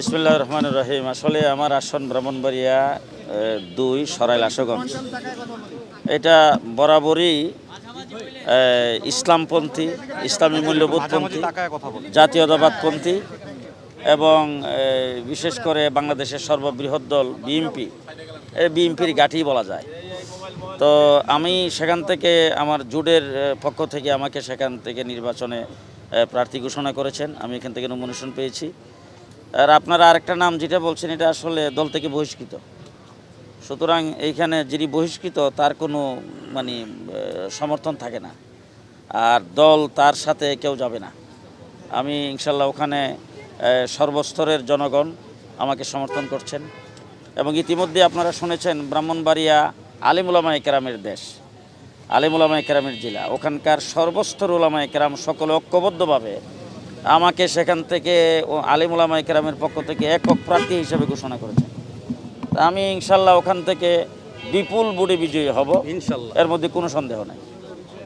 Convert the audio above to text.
ইসমিল্লাহ রহমান রহিম। আসলে আমার আসন ব্রাহ্মণবাড়িয়া দুই সরাইল আশগঞ্জ। এটা বরাবরই ইসলামপন্থী ইসলামী মূল্যবোধপন্থী জাতীয়তাবাদপন্থী এবং বিশেষ করে বাংলাদেশের সর্ববৃহৎ দল বিএনপি। বিএনপির গাঠি বলা যায়। তো আমি সেখান থেকে আমার জুডের পক্ষ থেকে আমাকে সেখান থেকে নির্বাচনে প্রার্থী ঘোষণা করেছেন। আমি এখান থেকে নমিনেশন পেয়েছি। আর আপনারা আরেকটা নাম যেটা বলছেন, এটা আসলে দল থেকে বহিষ্কৃত। সুতরাং এইখানে যিনি বহিষ্কৃত, তার কোনো মানে সমর্থন থাকে না। আর দল তার সাথে কেউ যাবে না। আমি ইনশাল্লাহ ওখানে সর্বস্তরের জনগণ আমাকে সমর্থন করছেন। এবং ইতিমধ্যে আপনারা শুনেছেন, ব্রাহ্মণবাড়িয়া আলিমুলামা একরামের দেশ আলিমুলামা একরামের জেলা। ওখানকার সর্বস্তর উলামা একরাম সকলে ঐক্যবদ্ধভাবে আমাকে সেখান থেকে আলিমুলামা ইকরামের পক্ষ থেকে একক প্রার্থী হিসেবে ঘোষণা করেছে। তা আমি ইনশাল্লাহ ওখান থেকে বিপুল বুড়ে বিজয়ী হব। ইনশাল্লাহ। এর মধ্যে কোনো সন্দেহ নেই।